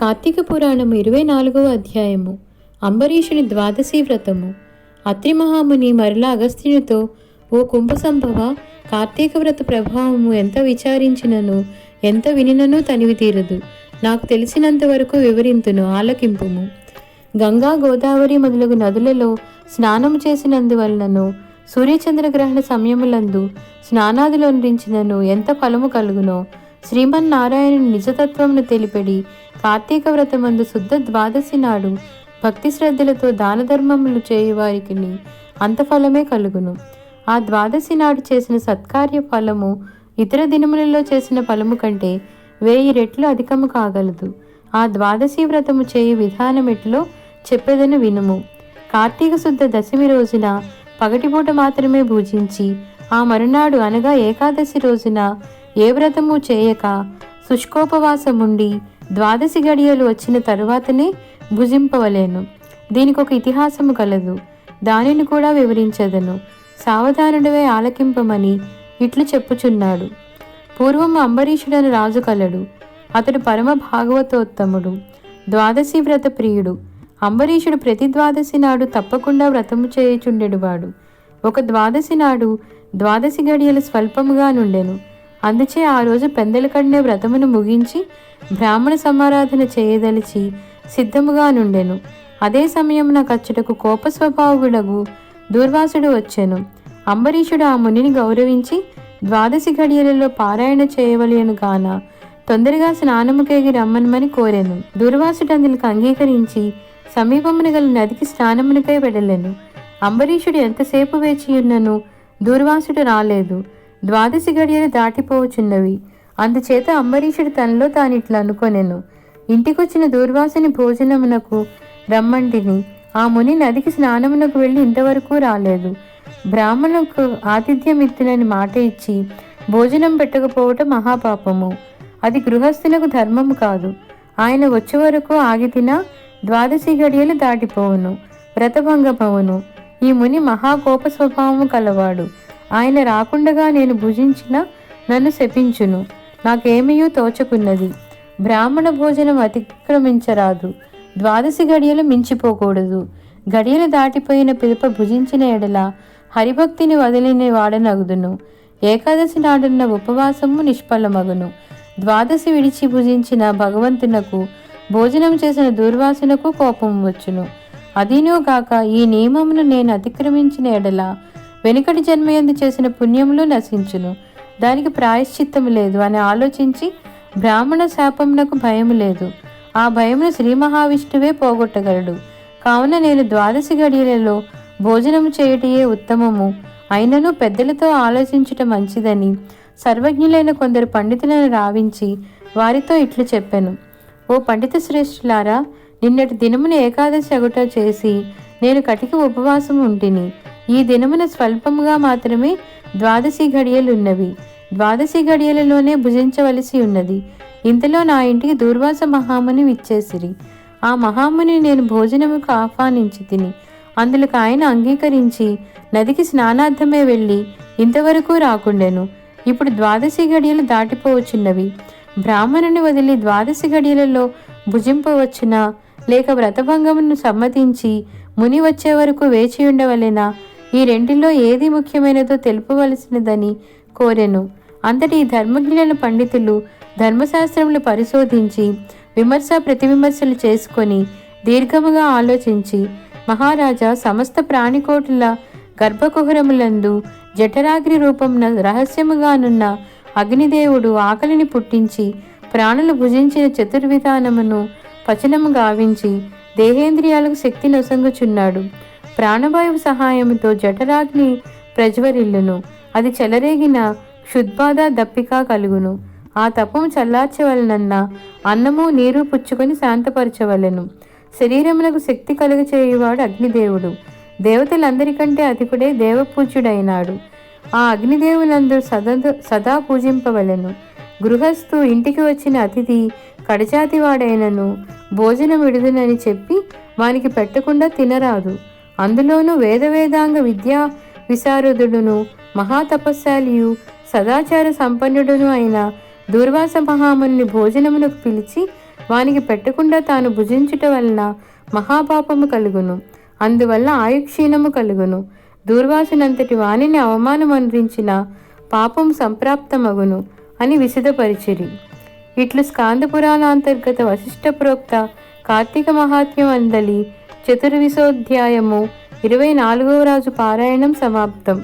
కార్తీక పురాణము ఇరవై నాలుగవ అధ్యాయము అంబరీషుని ద్వాదశీ వ్రతము. అత్రి మహాముని మరలా అగస్త్యునితో ఓ కుంభ సంభవ కార్తీక వ్రత ప్రభావము ఎంత విచారించినను ఎంత వినినను తనివి తీరదు. నాకు తెలిసినంత వరకు వివరింతును ఆలకింపుము. గంగా గోదావరి మొదలగు నదులలో స్నానము చేసినందువలనను సూర్యచంద్రగ్రహణ సమయములందు స్నానాదిలోండించినను ఎంత ఫలము కలుగునో శ్రీమన్నారాయణుని నిజతత్వమును తెలిపెడి కార్తీక వ్రతమందు శుద్ధ ద్వాదశి నాడు భక్తి శ్రద్ధలతో దాన ధర్మములు చేయువారికి అంతఫలమే కలుగును. ఆ ద్వాదశి నాడు చేసిన సత్కార్య ఫలము ఇతర దినములలో చేసిన ఫలము కంటే వేయి రెట్లు అధికము కాగలదు. ఆ ద్వాదశి వ్రతము చేయు విధానం ఎట్లో చెప్పేదని వినుము. కార్తీక శుద్ధ దశమి రోజున పగటిపూట మాత్రమే పూజించి ఆ మరునాడు అనగా ఏకాదశి రోజున ఏ వ్రతము చేయక శుష్కోపవాసముండి ద్వాదశి గడియలు వచ్చిన తరువాతనే భుజింపవలేను. దీనికి ఒక ఇతిహాసము కలదు. దానిని కూడా వివరించదను. సావధానుడివే ఆలకింపమని ఇట్లు చెప్పుచున్నాడు. పూర్వము అంబరీషుడని రాజు కలడు. అతడు పరమ భాగవతోత్తముడు. ద్వాదశి వ్రత ప్రియుడు. అంబరీషుడు ప్రతి ద్వాదశి నాడు తప్పకుండా వ్రతము చేయుచుండెడువాడు. ఒక ద్వాదశి నాడు ద్వాదశి గడియలు స్వల్పముగా నుండెను. అందుచే ఆ రోజు పెందల కడినే వ్రతమును ముగించి బ్రాహ్మణ సమారాధన చేయదలిచి సిద్ధముగా నుండెను. అదే సమయమున కచ్చుటకు కోప స్వభావుడగు దూర్వాసుడు వచ్చెను. అంబరీషుడు ఆ మునిని గౌరవించి ద్వాదశి గడియలలో పారాయణ చేయవలేను గాన తొందరగా స్నానముకేగి రమ్మనమని కోరాను. దుర్వాసుడు అందులకు అంగీకరించి సమీపమున గల నదికి స్నానమునికై వెడలెను. అంబరీషుడు ఎంతసేపు వేచి ఉన్నను దూర్వాసుడు రాలేదు. ద్వాదశి గడియలు దాటిపోవచున్నవి అందుచేత అంబరీషుడు తనలో తానిట్లా ఇట్లా అనుకొనెను. ఇంటికొచ్చిన దూర్వాసుని భోజనమునకు రమ్మంటిని. ఆ ముని నదికి స్నానమునకు వెళ్ళి ఇంతవరకు రాలేదు. బ్రాహ్మణులకు ఆతిథ్యం ఇత్తునని మాట ఇచ్చి భోజనం పెట్టకపోవటం మహాపాపము. అది గృహస్థులకు ధర్మము కాదు. ఆయన వచ్చే వరకు ఆగి తినా ద్వాదశి గడియలు దాటిపోవును వ్రతభంగమవును. ఈ ముని మహాకోప స్వభావము కలవాడు. ఆయన రాకుండగా నేను భుజించిన నన్ను శపించును. నాకేమయూ తోచకున్నది. బ్రాహ్మణ భోజనం అతిక్రమించరాదు. ద్వాదశి గడియలు మించిపోకూడదు. గడియలు దాటిపోయిన పిలుప భుజించిన ఎడల హరిభక్తిని వదిలిన వాడనగుదును. ఏకాదశి నాడున్న ఉపవాసము నిష్ఫలమగును. ద్వాదశి విడిచి భుజించిన భగవంతునకు భోజనం చేసిన దుర్వాసనకు కోపం వచ్చును. అదీనోగాక ఈ నియమమును నేను అతిక్రమించిన ఎడల వెనుకటి జన్మయందు చేసిన పుణ్యములు నశించును. దానికి ప్రాయశ్చిత్తము లేదు అని ఆలోచించి బ్రాహ్మణ శాపమునకు భయము లేదు. ఆ భయమును శ్రీ మహావిష్ణువే పోగొట్టగలడు. కావున నేను ద్వాదశి గడియలలో భోజనము చేయుటయే ఉత్తమము. అయినను పెద్దలతో ఆలోచించుట మంచిదని సర్వజ్ఞులైన కొందరు పండితులను రావించి వారితో ఇట్లు చెప్పాను. ఓ పండిత శ్రేష్ఠులారా నిన్నటి దినమున ఏకాదశి అగుట చేసి నేను కటికి ఉపవాసం ఉంటిని. ఈ దినమున స్వల్పముగా మాత్రమే ద్వాదశి ఘడియలున్నవి. ద్వాదశి ఘడియలలోనే భుజించవలసి ఉన్నది. ఇంతలో నా ఇంటికి దూర్వాస మహాముని విచ్చేసిరి. ఆ మహాముని నేను భోజనముకు ఆహ్వానించి తిని అందులకు ఆయన అంగీకరించి నదికి స్నానార్థమే వెళ్ళి ఇంతవరకు రాకుండెను. ఇప్పుడు ద్వాదశి గడియలు దాటిపోవచ్చున్నవి. బ్రాహ్మణుని వదిలి ద్వాదశి గడియలలో భుజింపవచ్చునా? లేక వ్రతభంగమును సమ్మతించి ముని వచ్చే వరకు వేచి ఉండవలెనా ఈ రెండిల్లో ఏది ముఖ్యమైనదో తెలుపవలసినదని కోరెను. అంతటి ఈ ధర్మజ్ఞులైన పండితులు ధర్మశాస్త్రములు పరిశోధించి విమర్శ ప్రతివిమర్శలు చేసుకొని దీర్ఘముగా ఆలోచించి మహారాజా సమస్త ప్రాణికోటుల గర్భకుహరములందు జఠరాగ్ని రూపంన రహస్యముగానున్న అగ్నిదేవుడు ఆకలిని పుట్టించి ప్రాణులు భుజించిన చతుర్విధానమును పచనము గావించి దేహేంద్రియాలకు శక్తి నొసంగుచున్నాడు. ప్రాణవాయువు సహాయముతో జఠరాగ్ని ప్రజ్వరిల్లును. అది చెలరేగిన క్షుద్బాధ దప్పిక కలుగును. ఆ తపము చల్లార్చవలనన్న అన్నము నీరు పుచ్చుకొని శాంతపరచవలెను. శరీరమునకు శక్తి కలుగచేయువాడు అగ్నిదేవుడు. దేవతలందరికంటే అతికుడే దేవపూజ్యుడైనాడు. ఆ అగ్నిదేవులందరూ సదా సదా పూజింపవలెను. గృహస్థు ఇంటికి వచ్చిన అతిథి కడజాతివాడైనను భోజనం విడుదనని చెప్పి వానికి పెట్టకుండా తినరాదు. అందులోనూ వేదవేదాంగ విద్యా విశారదుడును మహాతపస్శాలియు సదాచార సంపన్నుడును అయిన దూర్వాస మహాముని భోజనమునకు పిలిచి వానికి పెట్టకుండా తాను భుజించుట వలన మహాపాపము కలుగును. అందువల్ల ఆయుక్షీణము కలుగును. దూర్వాసునంతటి వాణిని అవమానం అందించిన పాపం సంప్రాప్తమగును అని విశదపరిచిరి. ఇట్లు స్కాంద పురాణాంతర్గత వశిష్ఠ ప్రోక్త కార్తీక మహాత్మ్యం అందలి చతుర్విశోధ్యాయము ఇరవై నాలుగవ రాజు పారాయణం సమాప్తం.